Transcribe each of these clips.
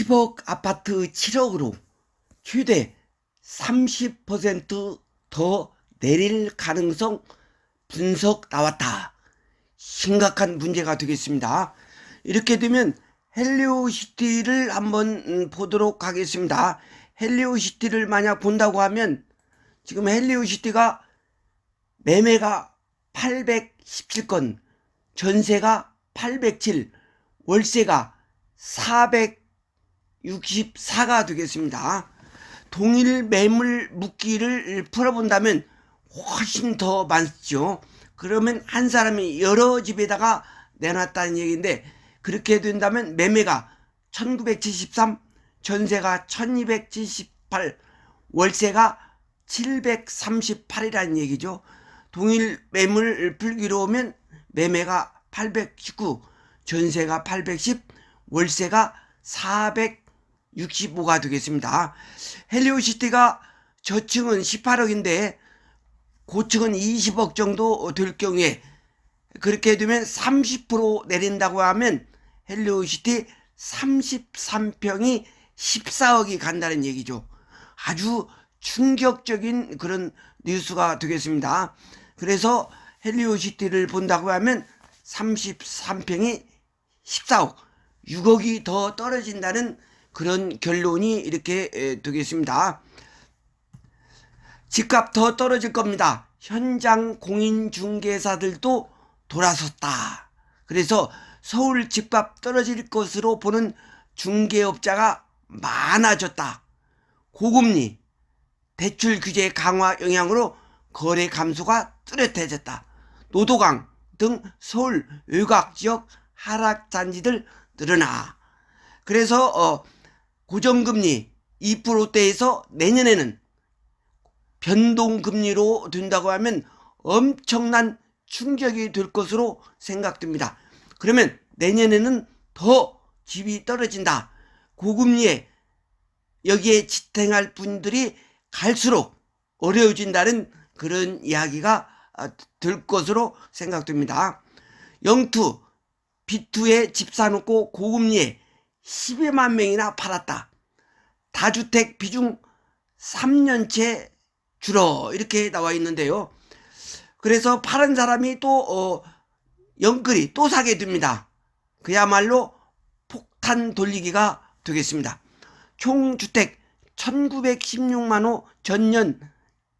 10억 아파트 7억으로 최대 30%더 내릴 가능성 분석 나왔다. 심각한 문제가 되겠습니다. 이렇게 되면 헬리오시티를 한번 음, 보도록 하겠습니다. 헬리오시티를 만약 본다고 하면 지금 헬리오시티가 매매가 817건, 전세가 807, 월세가 464가 되겠습니다. 동일 매물 묶기를 풀어본다면 훨씬 더 많죠. 그러면 한 사람이 여러 집에다가 내놨다는 얘기인데 그렇게 된다면 매매가 1973, 전세가 1278, 월세가 738이라는 얘기죠. 동일 매물 풀기로 오면 매매가 819, 전세가 810, 월세가 465가 되겠습니다. 헬리오시티가 저층은 18억인데 고층은 20억 정도 될 경우에 그렇게 되면 30% 내린다고 하면 헬리오시티 33평이 14억이 간다는 얘기죠. 아주 충격적인 그런 뉴스가 되겠습니다. 그래서 헬리오시티를 본다고 하면 33평이 14억, 6억이 더 떨어진다는 그런 결론이 이렇게 에, 되겠습니다. 집값 더 떨어질 겁니다. 현장 공인중개사들도 돌아섰다. 그래서 서울 집값 떨어질 것으로 보는 중개업자가 많아졌다. 고금리, 대출 규제 강화 영향으로 거래 감소가 뚜렷해졌다. 노도강 등 서울 외곽 지역 하락 잔지들 늘어나. 그래서 어, 고정금리 2%대에서 내년에는 변동금리로 된다고 하면 엄청난 충격이 될 것으로 생각됩니다. 그러면 내년에는 더 집이 떨어진다. 고금리에 여기에 지탱할 분들이 갈수록 어려워진다는 그런 이야기가 아, 될 것으로 생각됩니다. 영투, 비투에 집 사놓고 고금리에 12만 명이나 팔았다. 다주택 비중 3년째 줄어 이렇게 나와 있는데요. 그래서 파는 사람이 또 어, 영끌이 또 사게 됩니다. 그야말로 폭탄 돌리기가 되겠습니다. 총 주택 1916만 호 전년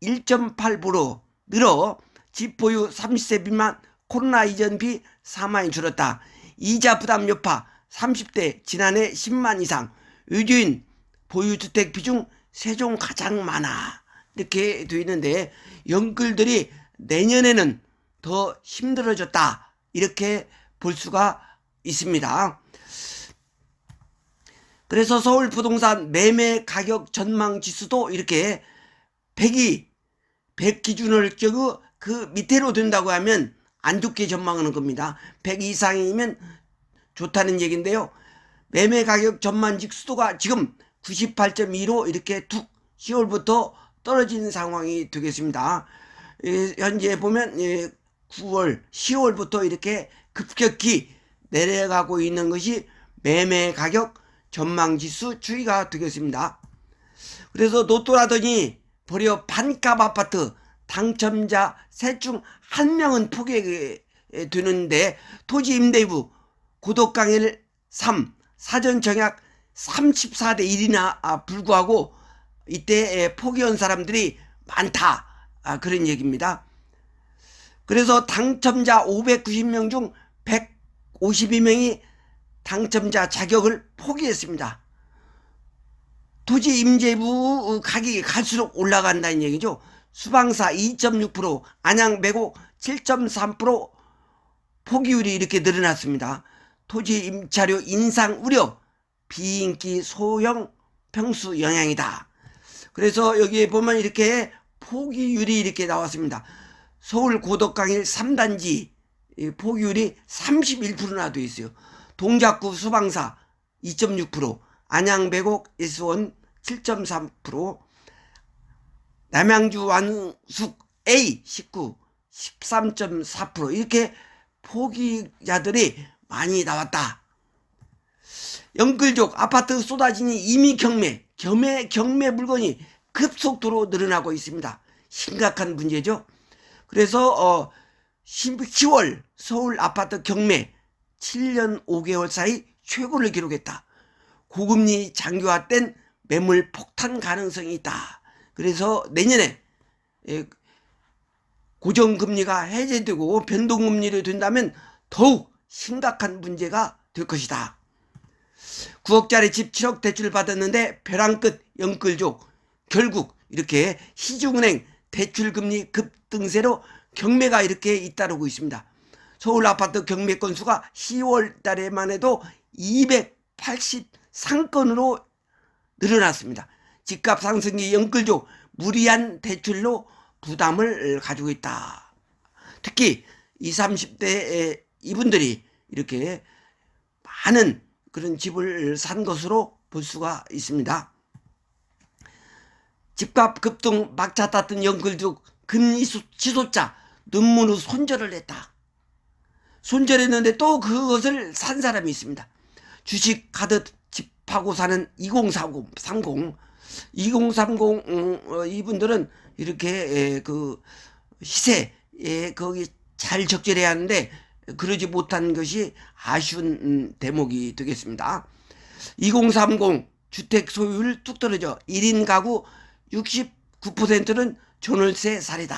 1.8% 늘어 집 보유 30세 미만 코로나 이전 비 4만이 줄었다. 이자 부담 여파 30대 지난해 10만 이상 의주인 보유주택 비중 세종 가장 많아 이렇게 되어 있는데 영끌들이 내년에는 더 힘들어졌다 이렇게 볼 수가 있습니다. 그래서 서울 부동산 매매 가격 전망 지수도 이렇게 100이 100 기준을 적어 그 밑으로 된다고 하면 안 좋게 전망하는 겁니다. 100 이상이면 좋다는 얘기인데요. 매매 가격 전망 지수도가 지금 98.2로 이렇게 툭 10월부터 떨어지는 상황이 되겠습니다. 예, 현재 보면 예, 9월, 10월부터 이렇게 급격히 내려가고 있는 것이 매매 가격 전망지수 추이가 되겠습니다. 그래서 로또라더니 버려 반값 아파트 당첨자 셋 중 한 명은 포기하게 되는데 토지 임대부 구독 강일 3 사전 청약 34대 1이나 불구하고 이때 포기한 사람들이 많다 아, 그런 얘기입니다. 그래서 당첨자 590명 중 152명이 당첨자 자격을 포기했습니다. 토지 임대부 가격이 갈수록 올라간다는 얘기죠. 수방사 2.6%, 안양 매곡 7.3% 포기율이 이렇게 늘어났습니다. 토지 임차료 인상 우려, 비인기 소형 평수 영향이다. 그래서 여기에 보면 이렇게 포기율이 이렇게 나왔습니다. 서울 고덕강일 3단지 포기율이 31%나 돼 있어요. 동작구 수방사 2.6%, 안양 배곡 S1 7.3%, 남양주 완숙 A 19 13.4% 이렇게 포기자들이 많이 나왔다. 영끌족 아파트 쏟아지니 이미 경매, 경매, 경매 물건이 급속도로 늘어나고 있습니다. 심각한 문제죠. 그래서 어 10월 서울 아파트 경매 7년 5개월 사이 최고를 기록했다. 고금리 장기화 땐 매물 폭탄 가능성이 있다. 그래서 내년에 예, 고정금리가 해제되고 변동금리로 된다면 더욱 심각한 문제가 될 것이다. 9억짜리 집 7억 대출 받았는데 벼랑 끝 영끌족 결국 이렇게 시중은행 대출금리 급등세로 경매가 이렇게 잇따르고 있습니다. 서울 아파트 경매 건수가 10월 달에만 해도 283건으로 늘어났습니다. 집값 상승이 영끌족 무리한 대출로 부담을 가지고 있다. 특히 20, 30대 이분들이 이렇게 많은 그런 집을 산 것으로 볼 수가 있습니다. 집값 급등 막차 탔던 영끌족 금리 수- 치솟자 눈물로 손절을 했다. 손절했는데 또 그것을 산 사람이 있습니다. 주식 가득 집하고 사는 2030, 30, 2030 음, 어, 이분들은 이렇게 에, 그 시세에 거기 잘 적절해야 하는데 그러지 못한 것이 아쉬운 음, 대목이 되겠습니다. 2030 주택 소유율 뚝 떨어져 1인 가구 69%는 전월세 살이다.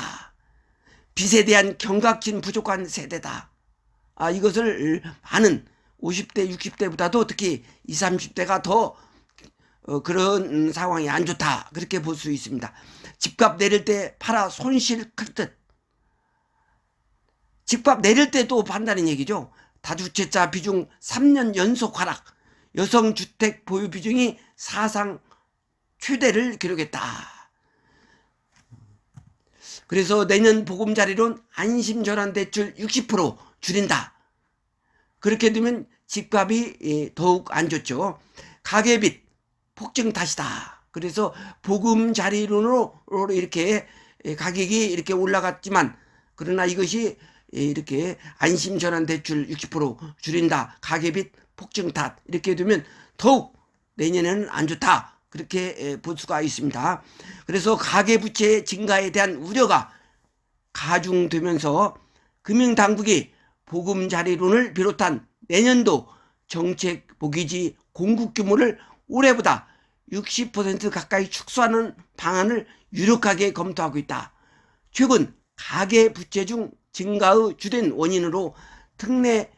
빚에 대한 경각심 부족한 세대다. 아, 이것을 많은 50대, 60대보다도 특히 20, 30대가 더 어, 그런 음, 상황이 안 좋다. 그렇게 볼 수 있습니다. 집값 내릴 때 팔아 손실 클 듯. 집값 내릴 때또 판다는 얘기죠. 다주택자 비중 3년 연속 하락. 여성 주택 보유 비중이 사상 최대를 기록했다. 그래서 내년 보금자리론 안심전환 대출 60% 줄인다. 그렇게 되면 집값이 예, 더욱 안 좋죠. 가계빚 폭증 탓이다. 그래서 보금자리론으로 이렇게 예, 가격이 이렇게 올라갔지만 그러나 이것이 예, 이렇게 안심전환 대출 60% 줄인다. 가계빚 폭증 탓 이렇게 되면 더욱 내년에는 안 좋다. 그렇게 예, 볼 수가 있습니다. 그래서 가계부채 증가에 대한 우려가 가중되면서 금융당국이 보금자리론을 비롯한 내년도 정책 모기지 공급 규모를 올해보다 60% 가까이 축소하는 방안을 유력하게 검토하고 있다. 최근 가계 부채 중 증가의 주된 원인으로 특례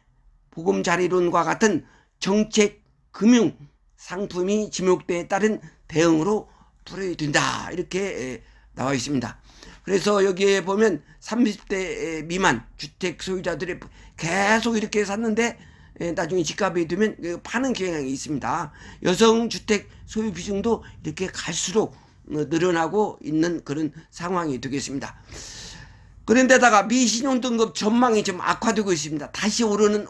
보금자리론과 같은 정책 금융 상품이 지목대에 따른 대응으로 풀어진다 이렇게 나와 있습니다. 그래서 여기에 보면 30대 미만 주택 소유자들이 계속 이렇게 샀는데 나중에 집값이 되면 그 파는 경향이 있습니다. 여성 주택 소유 비중도 이렇게 갈수록 어, 늘어나고 있는 그런 상황이 되겠습니다. 그런데다가 미 신용 등급 전망이 좀 악화되고 있습니다. 다시 오르는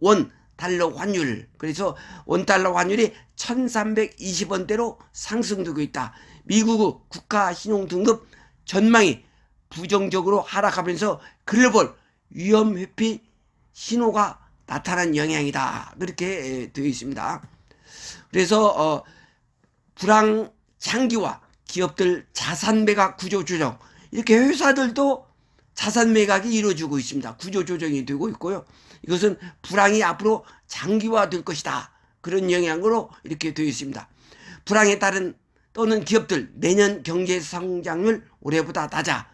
원 달러 환율. 그래서 원 달러 환율이 1320원대로 상승되고 있다. 미국 국가 신용 등급 전망이 부정적으로 하락하면서 글로벌 위험 회피 신호가 나타난 영향이다. 그렇게 되어 있습니다. 그래서 어, 불황 장기화 기업들 자산 매각 구조 조정 이렇게 회사들도 자산 매각이 이루어지고 있습니다. 구조 조정이 되고 있고요. 이것은 불황이 앞으로 장기화될 것이다. 그런 영향으로 이렇게 되어 있습니다. 불황에 따른 또는 기업들 내년 경제 성장률 올해보다 낮아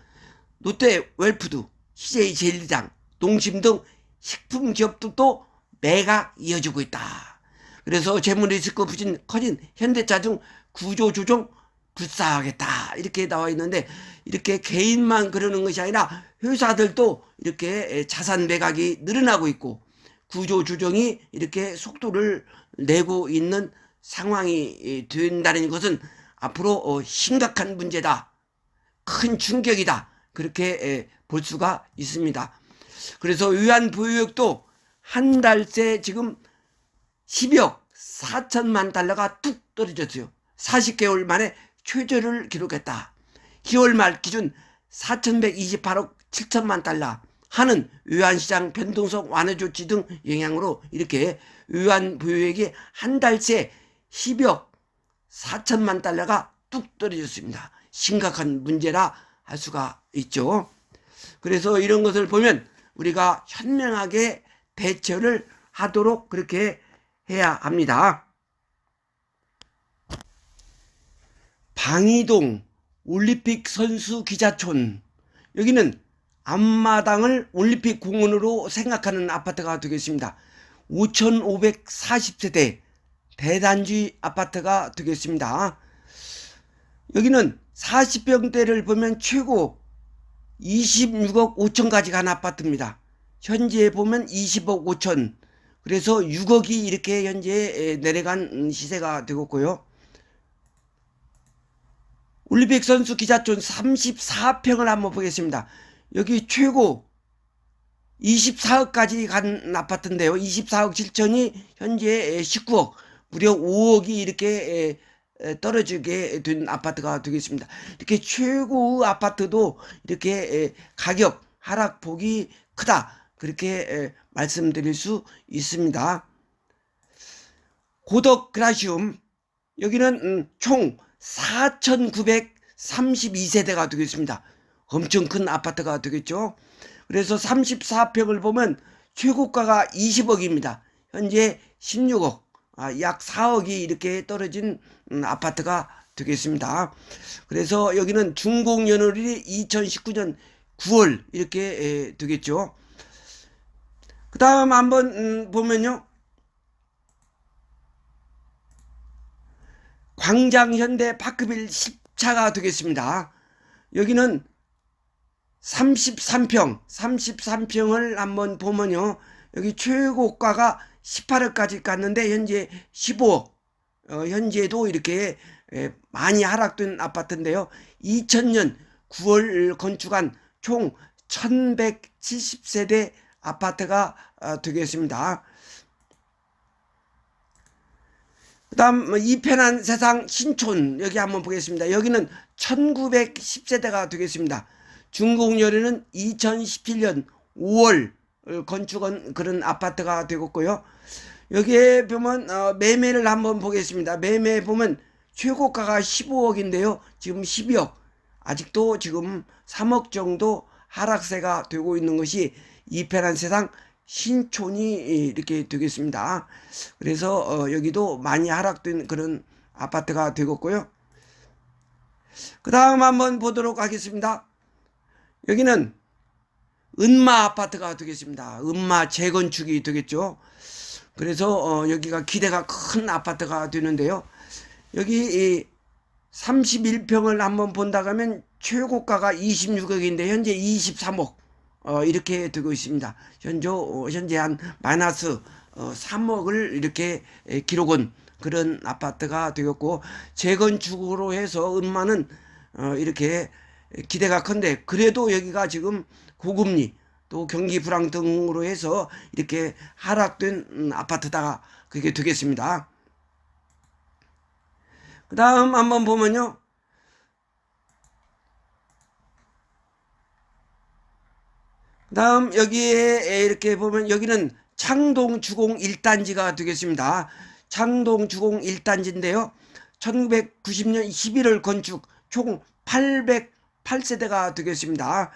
롯데 웰푸드, CJ 제일장, 농심 등 식품 기업들도 매각 이어지고 있다. 그래서 재무 리스크 부진 커진 현대차 등 구조 조정 불사하겠다 이렇게 나와 있는데 이렇게 개인만 그러는 것이 아니라 회사들도 이렇게 자산 매각이 늘어나고 있고 구조 조정이 이렇게 속도를 내고 있는 상황이 된다는 것은 앞으로 어, 심각한 문제다. 큰 충격이다. 그렇게 볼 수가 있습니다. 그래서 위안 보유액도 한달새 지금 10억 4천만 달러가 뚝 떨어졌어요. 40개월 만에 최저를 기록했다. 10월 말 기준 4,128억 7천만 달러 하는 외환시장 변동성 완화 조치 등 영향으로 이렇게 외환 보유액이 한달새 10억 4천만 달러가 뚝 떨어졌습니다. 심각한 문제라 할 수가 있죠. 그래서 이런 것을 보면 우리가 현명하게 대처를 하도록 그렇게 해야 합니다. 방이동 올림픽 선수 기자촌 여기는 앞마당을 올림픽 공원으로 생각하는 아파트가 되겠습니다. 5,540세대 대단지 아파트가 되겠습니다. 여기는 40평대를 보면 최고 26억 5천까지 간 아파트입니다. 현재 보면 20억 5천. 그래서 6억이 이렇게 현재 내려간 시세가 되었고요. 올림픽 선수 기자촌 34평을 한번 보겠습니다. 여기 최고 24억까지 간 아파트인데요. 24억 7천이 현재 19억, 무려 5억이 이렇게 떨어지게 된 아파트가 되겠습니다. 이렇게 최고 아파트도 이렇게 가격 하락폭이 크다. 그렇게 말씀드릴 수 있습니다. 고덕 그라시움 여기는 음, 총 4,932세대가 되겠습니다. 엄청 큰 아파트가 되겠죠. 그래서 34평을 보면 최고가가 20억입니다. 현재 16억, 아, 약 4억이 이렇게 떨어진 음, 아파트가 되겠습니다. 그래서 여기는 준공연월이 2019년 9월 이렇게 되겠죠. 그 다음 한번 음, 보면요. 광장현대 파크빌 10차가 되겠습니다. 여기는 33평, 33평을 한번 보면요. 여기 최고가가 18억까지 갔는데 현재 15억. 어, 현재도 이렇게 에, 많이 하락된 아파트인데요. 2000년 9월 건축한 총 1170세대 아파트가 어, 되겠습니다. 그 다음 이편한 세상 신촌 여기 한번 보겠습니다. 여기는 1910세대가 되겠습니다. 중공열에는 2017년 5월 건축한 그런 아파트가 되겠고요. 여기에 보면 어, 매매를 한번 보겠습니다. 매매 보면 최고가가 15억인데요. 지금 12억. 아직도 지금 3억 정도 하락세가 되고 있는 것이 이편한 세상 신촌이 이렇게 되겠습니다. 그래서 어, 여기도 많이 하락된 그런 아파트가 되겠고요. 그 다음 한번 보도록 하겠습니다. 여기는 은마 아파트가 되겠습니다. 은마 재건축이 되겠죠. 그래서 어, 여기가 기대가 큰 아파트가 되는데요. 여기 31평을 한번 본다 하면 최고가가 26억인데 현재 23억 어, 이렇게 되고 있습니다. 현재, 어, 현재 한 마이너스 어, 3억을 이렇게 에, 기록은 그런 아파트가 되었고 재건축으로 해서 은마는 어, 이렇게 기대가 큰데 그래도 여기가 지금 고금리 또 경기 불황 등으로 해서 이렇게 하락된 음, 아파트다 그게 되겠습니다. 그 다음 한번 보면요. 다음 여기에 이렇게 보면 여기는 창동 주공 1단지가 되겠습니다. 창동 주공 1단지인데요. 1990년 11월 건축 총 808세대가 되겠습니다.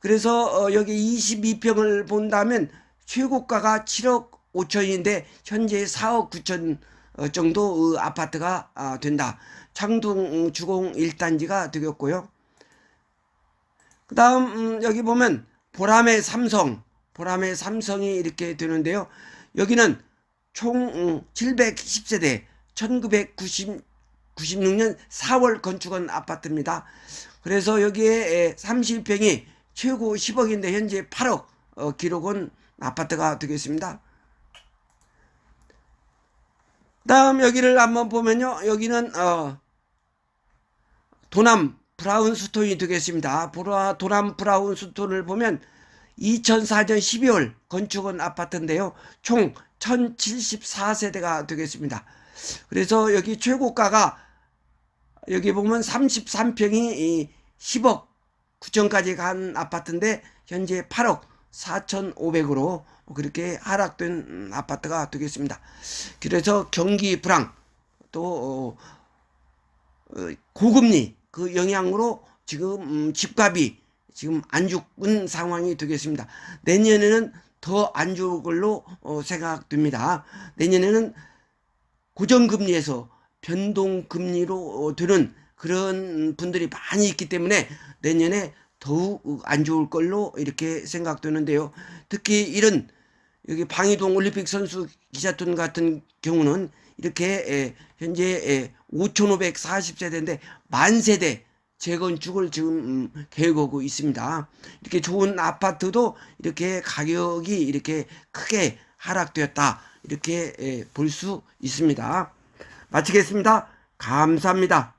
그래서 어, 여기 22평을 본다면 최고가가 7억 5천인데 현재 4억 9천 어, 정도 아파트가 아, 된다. 창동 주공 1단지가 되겠고요. 그 다음 음, 여기 보면 보람의 삼성, 보람의 삼성이 이렇게 되는데요. 여기는 총 710세대 1996년 4월 건축한 아파트입니다. 그래서 여기에 30평이 최고 10억인데 현재 8억 어, 기록은 아파트가 되겠습니다. 다음 여기를 한번 보면요. 여기는 어, 도남 브라운 스톤이 되겠습니다. 보라 도남 브라운 스톤을 보면 2004년 12월 건축한 아파트인데요. 총 1074세대가 되겠습니다. 그래서 여기 최고가가 여기 보면 33평이 10억 9천까지 간 아파트인데 현재 8억 4,500으로 그렇게 하락된 음, 아파트가 되겠습니다. 그래서 경기 불황 또 어, 어, 고금리 그 영향으로 지금 음, 집값이 지금 안 죽은 상황이 되겠습니다. 내년에는 더 안 좋을 걸로 어, 생각됩니다. 내년에는 고정금리에서 변동금리로 어, 되는 그런 분들이 많이 있기 때문에 내년에 더욱 안 좋을 걸로 이렇게 생각되는데요. 특히 이런 여기 방이동 올림픽 선수 기자촌 같은 경우는 이렇게 에, 현재 에, 5,540세대인데 만 세대 재건축을 지금 음, 계획하고 있습니다. 이렇게 좋은 아파트도 이렇게 가격이 이렇게 크게 하락되었다 이렇게 볼 수 있습니다. 마치겠습니다. 감사합니다.